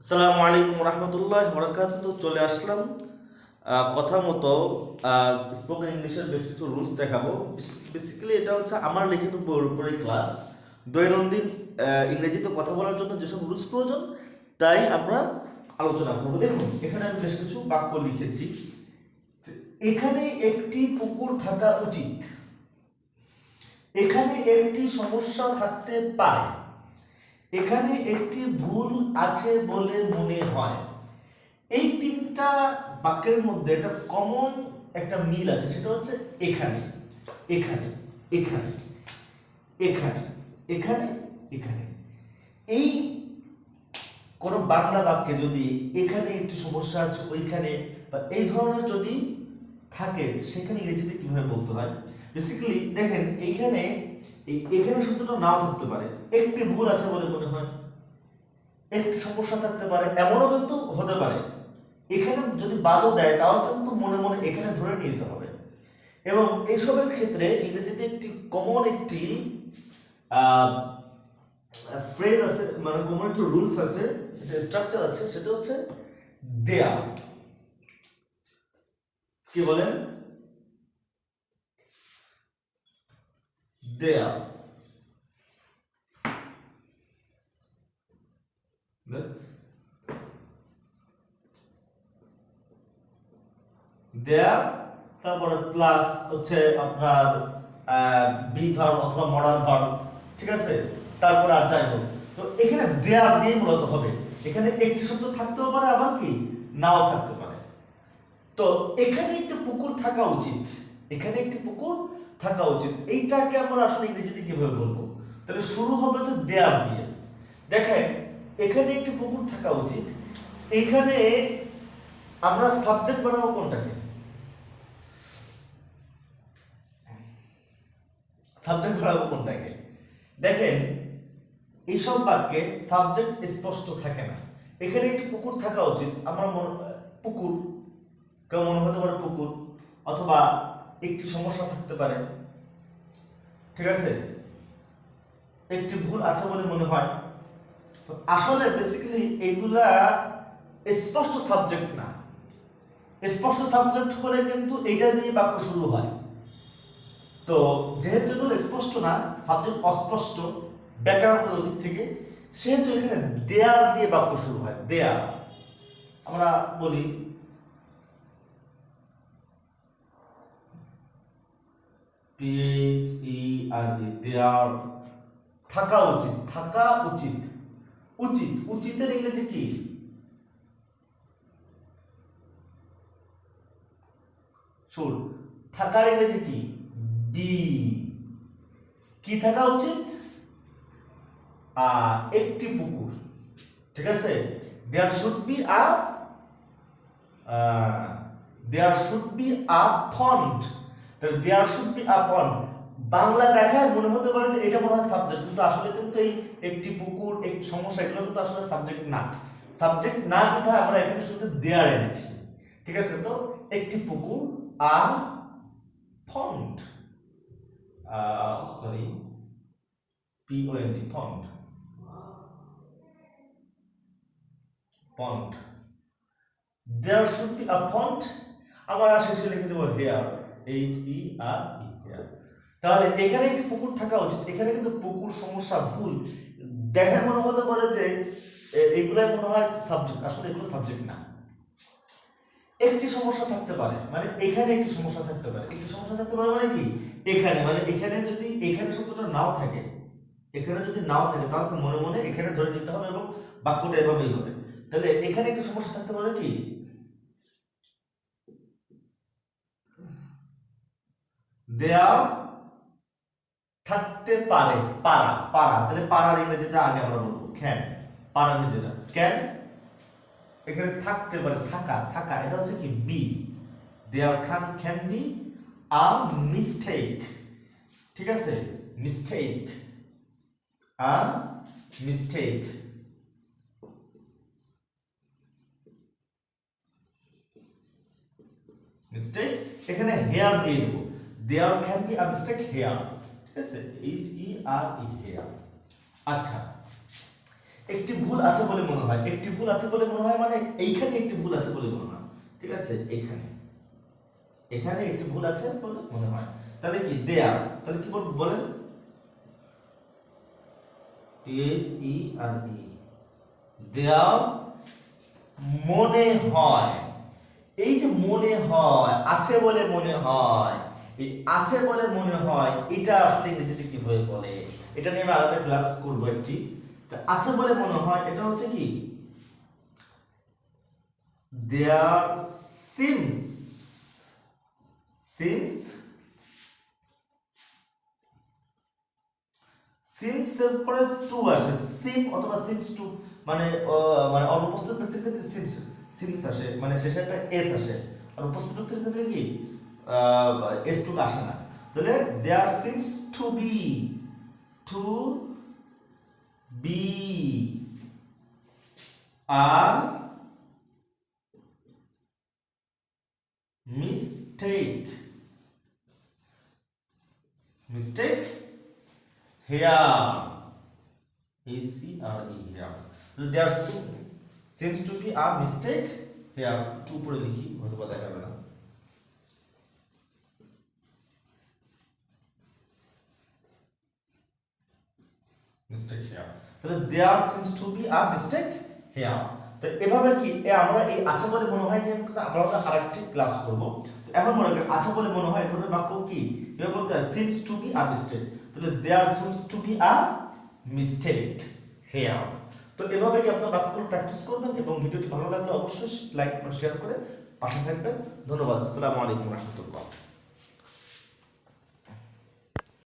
আসসালামু আলাইকুম রহমতুল্লাহ বরকাত চলে আসলাম কথা মতো স্পোকেন ইংলিশের বেশ কিছু রুলস দেখাবো। বেসিক্যালি এটা হচ্ছে আমার লিখিত বইয়ের উপরে ক্লাস দৈনন্দিন ইংরেজিতে কথা বলার জন্য যেসব রুলস প্রয়োজন, তাই আমরা আলোচনা করব। দেখুন, এখানে আমি বেশ কিছু বাক্য লিখেছি। এখানে একটি পুকুর থাকা উচিত। এখানে একটি সমস্যা থাকতে পারে। এখানে একটি ভুল আছে বলে মনে হয়। এই তিনটা বাক্যের মধ্যে একটা কমন একটা মিল আছে, সেটা হচ্ছে এখানে এখানে এখানে এখানে এখানে এখানে। এই কোনো বাংলা বাক্যে যদি এখানে একটি সমস্যা আছে, ওইখানে বা এই ধরনের যদি থাকে, সেখানে ইংরেজিতে কীভাবে বলতে হয়? বেসিক্যালি দেখেন, এইখানে এই এখানে শব্দটা নাও থাকতে পারে। একটি ভুল আছে বলে মনে হয়। একটি সমস্যা থাকতে পারে, এমনও কিন্তু হতে পারে। এখানে যদি বাদও দেয়, তাও কিন্তু মনে মনে এখানে ধরে নিয়ে যেতে হবে। এবং এইসবের ক্ষেত্রে ইংরেজিতে একটি কমন একটি ফ্রেজ আছে মানে কমন একটি রুলস আছে এটা স্ট্রাকচার আছে, সেটা হচ্ছে দেয়া। কি বলেন? দেয়া দেয়া তারপরে প্লাস হচ্ছে আপনার বি ভার্ব অথবা মডার্ন ভার্ব ঠিক আছে? তারপরে আর যাই হোক। তো এখানে দেয়া দিয়ে মূলত হবে। এখানে একটি শব্দ থাকতেও পারে, আবার কি? নাও থাকতে পারে। তো এখানে একটি পুকুর থাকা উচিত। এখানে একটি পুকুর থাকা উচিত। এইটাকে আমরা আসলে ইংরেজিতে কীভাবে বলব? তাহলে শুরু হবে হচ্ছে দেয়ার দিয়ে। দেখেন, এখানে একটি পুকুর থাকা উচিত। এখানে আমরা সাবজেক্ট বানাবো কোনটাকে? সাবজেক্ট বানাবো কোনটাকে? দেখেন, এইসব বাক্যে সাবজেক্ট স্পষ্ট থাকে না। এখানে একটি পুকুর থাকা উচিত। আমার পুকুর, কেউ মনে হতে পারে পুকুর, অথবা একটি সমস্যা থাকতে পারে। ঠিক আছে? একটি ভুল আছে বলে মনে হয়। তো আসলে বেসিক্যালি এগুলা স্পষ্ট সাবজেক্ট না। স্পষ্ট সাবজেক্ট হলে কিন্তু এটা দিয়ে বাক্য শুরু হয়। তো যেহেতু এগুলো স্পষ্ট না সাবজেক্ট অস্পষ্ট ব্যাকরণগত দিক থেকে, সেহেতু এখানে দেয়ার দিয়ে বাক্য শুরু হয় দেয়ার আমরা বলি দেয়ার থাকা উচিত থাকা উচিত। উচিত, উচিতের ইংরেজি কি? শুন, থাকার ইংরেজি কি? বি কি থাকা উচিত? একটি পুকুর। ঠিক আছে? There should be a there should be a তাহলে there should be a font Bangla দেখায় মনে হতে পারে যে এটা মনে হয় সাবজেক্ট কিন্তু আসলে কিন্তু এই একটি পুকুর, একটি সমস্যা, এগুলো কিন্তু আসলে সাবজেক্ট না। সাবজেক্ট না কোথায় আমরা এখানে শুধু দেয়ার এনেছি ঠিক আছে তো? একটি পুকুর a font sorry P O N T font font there should be a font আমার শেষে লিখে দেবো হেয়ার এইচ ই আর ই তাহলে এখানে একটি পুকুর থাকা উচিত। এখানে কিন্তু পুকুর সমস্যা, ভুল। দেখে মনে হতে পারে যে এগুলাই মনে হয় সাবজেক্ট আসলে এগুলো সাবজেক্ট না। একটি সমস্যা থাকতে পারে। মানে এখানে একটি সমস্যা থাকতে পারে। একটি সমস্যা থাকতে পারে মানে কি? এখানে। মানে এখানে যদি, এখানে শব্দটা নাও থাকে, এখানে যদি নাও থাকে, তাহলে মনে মনে এখানে ধরে নিতে হবে এবং বাক্যটা এভাবেই হবে। তাহলে এখানে একটি সমস্যা থাকতে পারে কি? দেয়া থাকতে পারে, পারা পারা। তাহলে পারার ইংরেজিটা আগে আমরা বলব। ক্যান পারার ইংরেজিটা। ক্যান এখানে থাকতে পারে, থাকা থাকা। এটা হচ্ছে কি? Be. There can can be. A, mistake. ঠিক আছে? মিস্টেক। A, mistake. মিস্টেক? এখানে হেয়ার দিয়ে দেবো। There can be mistake here ঠিক আছে? এইচ ই আর ই হেয়ার আচ্ছা। একটি ভুল আছে বলে মনে হয়। একটি ভুল আছে বলে মনে হয় মানে এইখানে একটি ভুল আছে বলে মনে হয়। ঠিক আছে? এখানে এখানে একটি ভুল আছে বলে মনে হয়। তাহলে কি? দেয়ার তাহলে কি বলব বলেন? টি এইচ ই আর ই দেয়ার মনে হয়। এই যে মনে হয়, আছে বলে মনে হয় এই আছে বলে মনে হয়, এটা আসলে ইংরেজিতে কীভাবে বলে? এটা নিয়ে আমি আলাদা ক্লাস করব একটি। আছে বলে মনে হয়, এটা হচ্ছে কি? দেয়ার সিমস সিমস সিমস এর পরে টু আসে। সিম অথবা সিমস টু মানে মানে অনুপস্থিত ব্যক্তির ক্ষেত্রে সিমস সিমস আসে। মানে শেষে একটা এস আসে। আর উপস্থিত ব্যক্তির ক্ষেত্রে কি? এস টু আসে না তাহলে there seems to be to be R mistake here is e r e here there seems seems to be a mistake here to পরে লিখি হয়তো বা দেখাবে না mistake here. তাহলে there seems to be a mistake here. তো এভাবে কি এ আমরা এই আছে বলে মনে হয় যে আমরা আরেকটি ক্লাস করব। এখন মনে করেন আছে বলে মনে হয় ধরনের বাক্য কি? এভাবে বলতে হয় seems to be a mistake তাহলে there seems to be a mistake here তো এভাবে কি আপনার বাক্যগুলো প্র্যাকটিস করবেন এবং ভিডিওটি ভালো লাগলে অবশ্যই লাইক শেয়ার করে পাশে থাকবেন। ধন্যবাদ। আসসালামু আলাইকুম রহমতুল্লাহ।